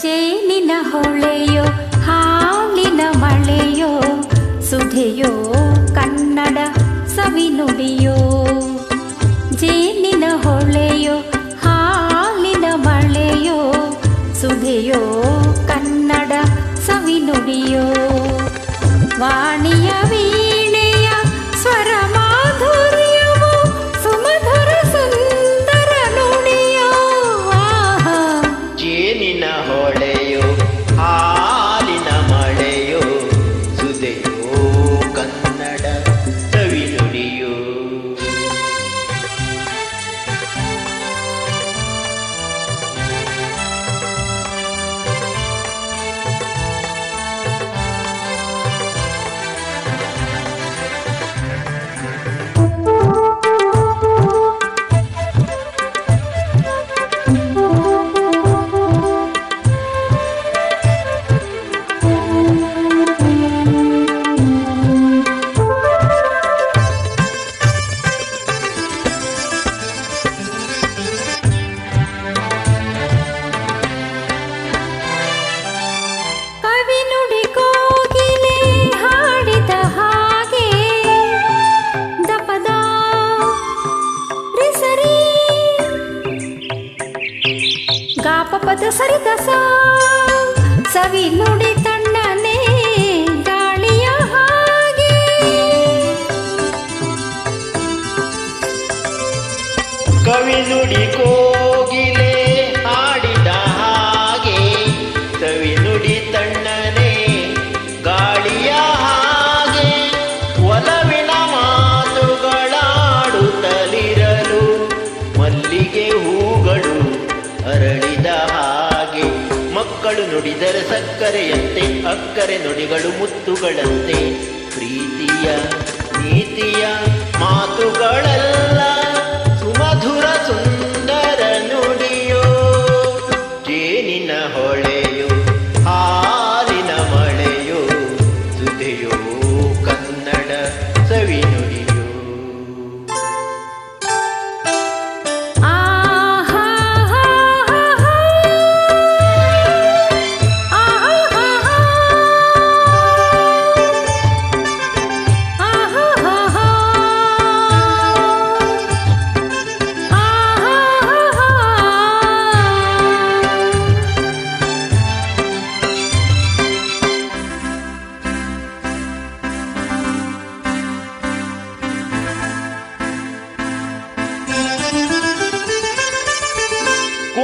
ಹೊಳೆಯೋ ಹಾಲಿನ ಮಳೆಯೋ ಸುಧೆಯೋ ಕನ್ನಡ ಸವಿನುಡಿಯೋ ಜೇನಿನ ಹೊಳೆಯೋ ಹಾಲಿನ ಮಳೆಯೋ ಸುಧೆಯೋ ಕನ್ನಡ ಸವಿನುಡಿಯೋ ವಾಣಿಯ ಗಾಪ ಪದ ಸರಿ ದಸ ಸವಿ ನುಡಿ ತಣ್ಣನೆ ಗಾಳಿಯ ಹಾಗೆ. ಕವಿ ನುಡಿ ಕೋಗಿಲೆ ನುಡಿದರೆ ಸಕ್ಕರೆಯಂತೆ ಅಕ್ಕರೆ ನುಡಿಗಳು ಮುತ್ತುಗಳಂತೆ. ಪ್ರೀತಿಯ ನೀತಿಯ ಮಾತುಗಳೆಲ್ಲ.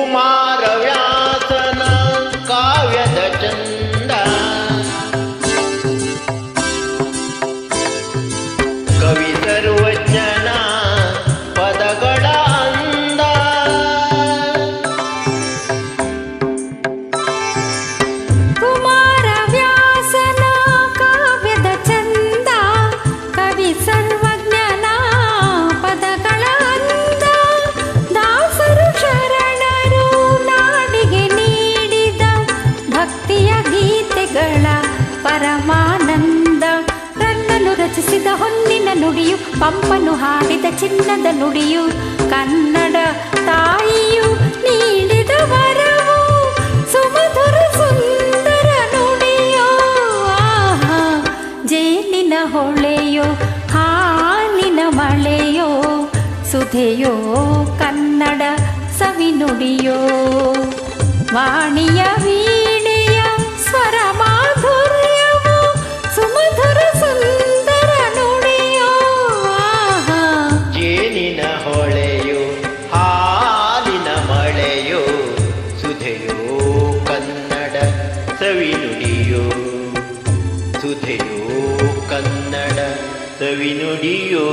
ಕುಮಾರವ್ಯಾಸನ ನುಡಿಯು, ಪಂಪನು ಹಾಡಿದ ಚಿನ್ನದ ನುಡಿಯು, ಕನ್ನಡ ತಾಯಿಯು ನೀಡಿದ ವರವು, ಸುಮಧುರ ಸುಂದರ ನುಡಿಯೋ ಜೇನಿನ ಹೊಳೆಯೋ, ಹಾಲಿನ ಮಳೆಯೋ, ಸುಧೆಯೋ, ಕನ್ನಡ ಸವಿ ನುಡಿಯೋ, ವೀಣೆಯ ಕನ್ನಡ ಸವಿ ನುಡಿಯೋ